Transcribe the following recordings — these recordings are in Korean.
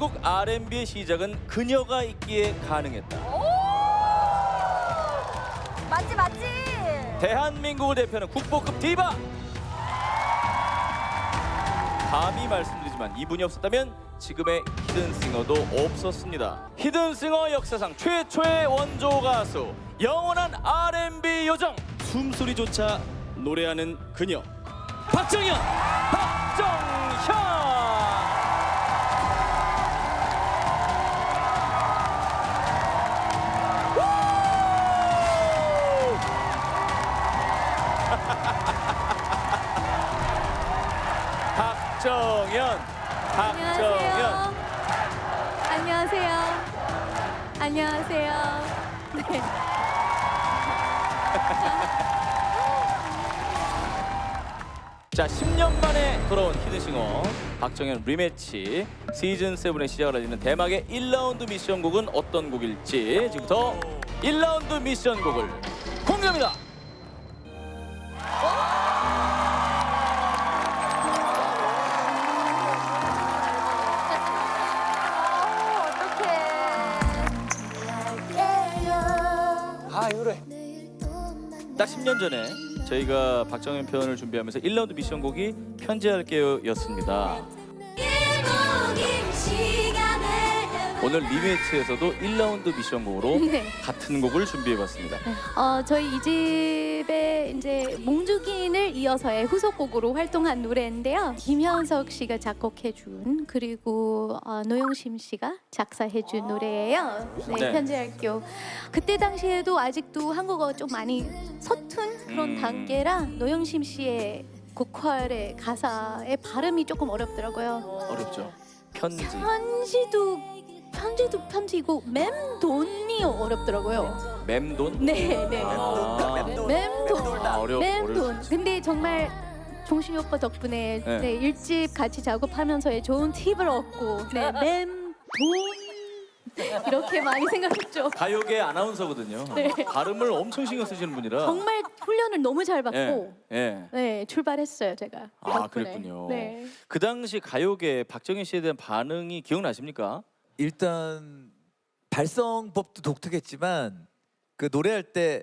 대한민국 R&B의 시작은 그녀가 있기에 가능했다. 맞지 맞지. 대한민국을 대표하는 국보급 디바. 감히 말씀드리지만 이분이 없었다면 지금의 히든싱어도 없었습니다. 히든싱어 역사상 최초의 원조 가수, 영원한 R&B 요정, 숨소리조차 노래하는 그녀, 박정현. 박정현, 안녕하세요. 네. 자, 10년 만에 돌아온 히든싱어 박정현 리매치 시즌 7의 시작을 알리는 대막의 1라운드 미션 곡은 어떤 곡일지 지금부터 1라운드 미션 곡을 공개합니다. 아, 이 노래. 딱 10년 전에 저희가 박정현 편을 준비하면서 1라운드 미션 곡이 편지할게요였습니다. 오늘 리매치에서도 1라운드 미션 곡으로 네. 같은 곡을 준비해봤습니다. 어, 저희 이 집에 이제 몽주긴을 이어서의 후속곡으로 활동한 노래인데요. 김현석 씨가 작곡해준 그리고 어, 노영심 씨가 작사해준 노래예요. 네, 네. 편지할게요. 그때 당시에도 아직도 한국어 좀 많이 서툰 그런 음. 단계라 노영심 씨의 고퀄의 가사의 발음이 조금 어렵더라고요. 어렵죠. 편지. 편지도 편지도 편지고 맴돈이 어렵더라고요. 맴돈? 네, 네. 아, 맴돈. 아, 어려, 맴돈. 어려울 수 근데 정말 종신이 오빠 덕분에 네. 네, 일집 같이 작업하면서의 좋은 팁을 얻고 네, 맴돈 이렇게 많이 생각했죠. 가요계 아나운서거든요. 네. 발음을 엄청 신경 쓰시는 분이라. 정말 훈련을 너무 잘 받고 예. 예. 네, 출발했어요, 제가. 아, 덕분에. 그랬군요. 네. 그 당시 가요계 박정현 씨에 대한 반응이 기억나십니까? 일단 발성법도 독특했지만 그 노래할 때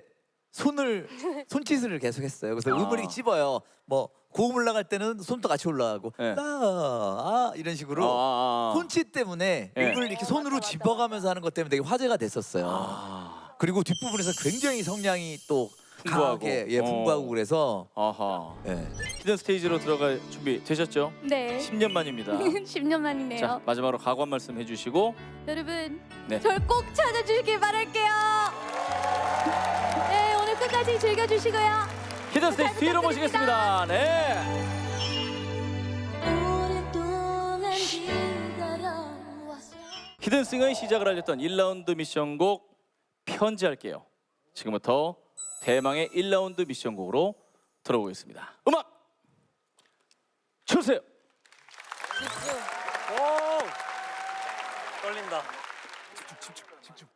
손을 손짓을 계속 했어요. 그래서 아. 음을 이렇게 찝어요. 뭐 고음 올라갈 때는 손도 같이 올라가고 네. 아, 이런 식으로 아, 아, 아. 손짓 때문에 네. 음을 이렇게 손으로 집어가면서 하는 것 때문에 되게 화제가 됐었어요. 아, 그리고 뒷부분에서 굉장히 성량이 또 풍부하고. 강하게 예, 어. 풍부하고 그래서 아하. 예. 히든 스테이지로 들어갈 준비 되셨죠? 네. 10년 만입니다. 10년 만이네요. 자, 마지막으로 각오 한 말씀 해주시고 여러분, 네. 절 꼭 찾아주길 바랄게요. 네, 오늘 끝까지 즐겨주시고요. 히든 스테이지 잘 뒤로. 모시겠습니다. 네. 오랫동안 기다려왔어. 히든 싱어의 시작을 알렸던 1라운드 미션곡 편지할게요. 지금부터 대망의 1라운드 미션곡으로 들어보겠습니다. 음악 주세요. 떨린다. 편지할게요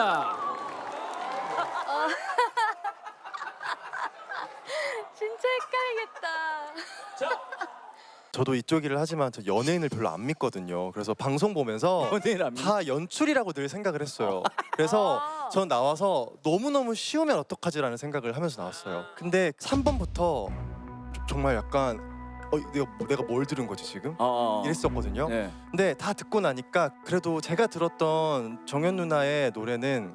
여기까지입니다. 진짜 헷갈리겠다. 저도 이쪽 일을 하지만 저 연예인을 별로 안 믿거든요. 그래서 방송 보면서 연예인 안 믿- 다 연출이라고 늘 생각을 했어요. 그래서 아. 전 나와서 너무너무 쉬우면 어떡하지라는 생각을 하면서 나왔어요. 근데 3번부터 정말 약간 어, 내가, 내가 뭘 들은 거지 지금? 어, 어. 이랬었거든요. 네. 근데 다 듣고 나니까 그래도 제가 들었던 정연 누나의 노래는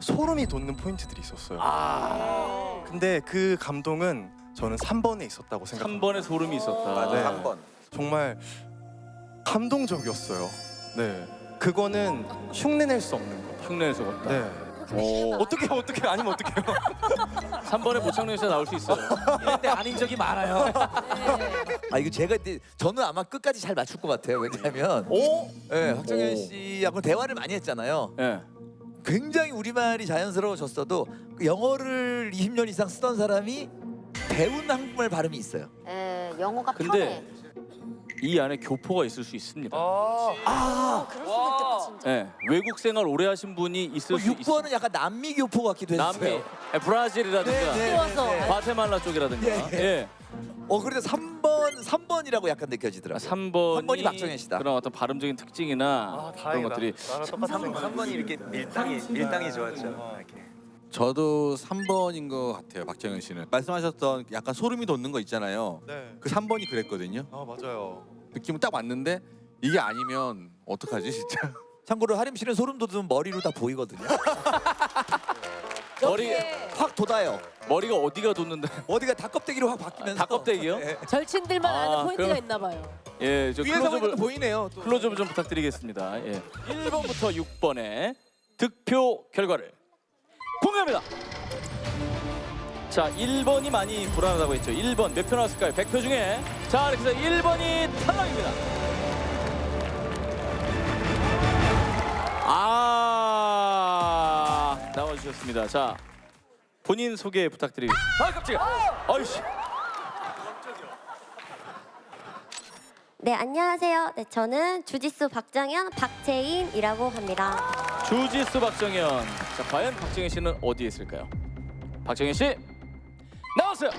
소름이 돋는 포인트들이 있었어요. 아, 근데 그 감동은 저는 3번에 있었다고 생각합니다. 3번에 소름이 있었다. 맞아요. 한 번. 정말 감동적이었어요. 네. 그거는 흉내낼 수 없는 거. 흉내를 쏟았다. 네. 오, 어떻게 어떻게 아니면 어떡해요? 3번에 모창룡 씨가 나올 수 있어요. 이럴 때 아닌 적이 많아요. 아 이거 제가 이제 저는 아마 끝까지 잘 맞출 것 같아요. 왜냐하면 오? 네, 박정현 오. 씨하고 대화를 많이 했잖아요. 예. 굉장히 우리말이 자연스러워졌어도 그 영어를 20년 이상 쓰던 사람이 배운 한국말 발음이 있어요. 에, 영어가 근데 편해. 이 안에 교포가 있을 수 있습니다. 아, 그럴 수도 있겠다 진짜. 예. 외국 생활 오래 하신 분이 있을 수 있어요. 6번은 약간 남미 교포 같기도 했어요. 남미, 예, 브라질이라든가 네, 네. 네, 네. 과테말라 쪽이라든가. 예, 예. 예. 어 그런데 3번 3번이라고 약간 느껴지더라고요. 3번이, 삼 번이 박정현 씨다. 그런 어떤 발음적인 특징이나 아, 그런 다행이다. 것들이 나랑 똑같은 생각. 3번이 이렇게 밀당이 밀당이 좋았죠. 저도 3번인 것 같아요, 박정현 씨는. 말씀하셨던 약간 소름이 돋는 거 있잖아요. 네. 그 3번이 그랬거든요. 아 맞아요. 느낌은 딱 왔는데 이게 아니면 어떡하지 진짜. 참고로 하림 씨는 소름 돋으면 머리로 다 보이거든요. 머리 확 돋아요. 머리가 어디가 돋는다. 어디가 닭껍데기로 확 바뀌면서 닭껍데기요? 네. 절친들만 아, 아는 포인트가 그럼- 있나 봐요. 예, 저 위에서 클로즈업을 보이네요. 또. 클로즈업 좀 부탁드리겠습니다. 예. 1번부터 6번의 득표 결과를 공개합니다. 자, 1번이 많이 불안하다고 했죠. 1번 몇 표 나왔을까요? 100표 중에 자, 이렇게 해서 1번이 탈락입니다. 아, 나와주셨습니다. 자, 본인 소개 부탁드리겠습니다. 아, 깜짝이야. 아이씨. 네, 안녕하세요. 네, 저는 주짓수 박정현 박채인이라고 합니다. 주짓수 박정현. 자, 과연 박정현 씨는 어디에 있을까요? 박정현 씨 나왔어요.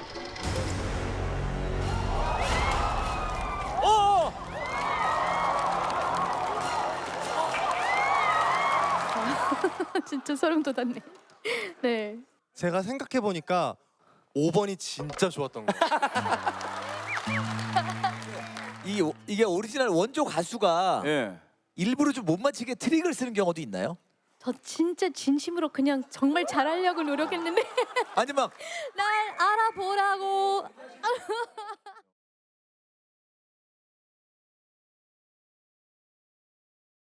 오! 진짜 소름 돋았네. 네. 제가 생각해 보니까 5번이 진짜 좋았던 거예요. 이 오- 이게 오리지널 원조 가수가 예. 일부러 좀 못 맞히게 트릭을 쓰는 경우도 있나요? 저 진짜 진심으로 그냥 정말 잘하려고 노력했는데 아니 막 날 알아보라고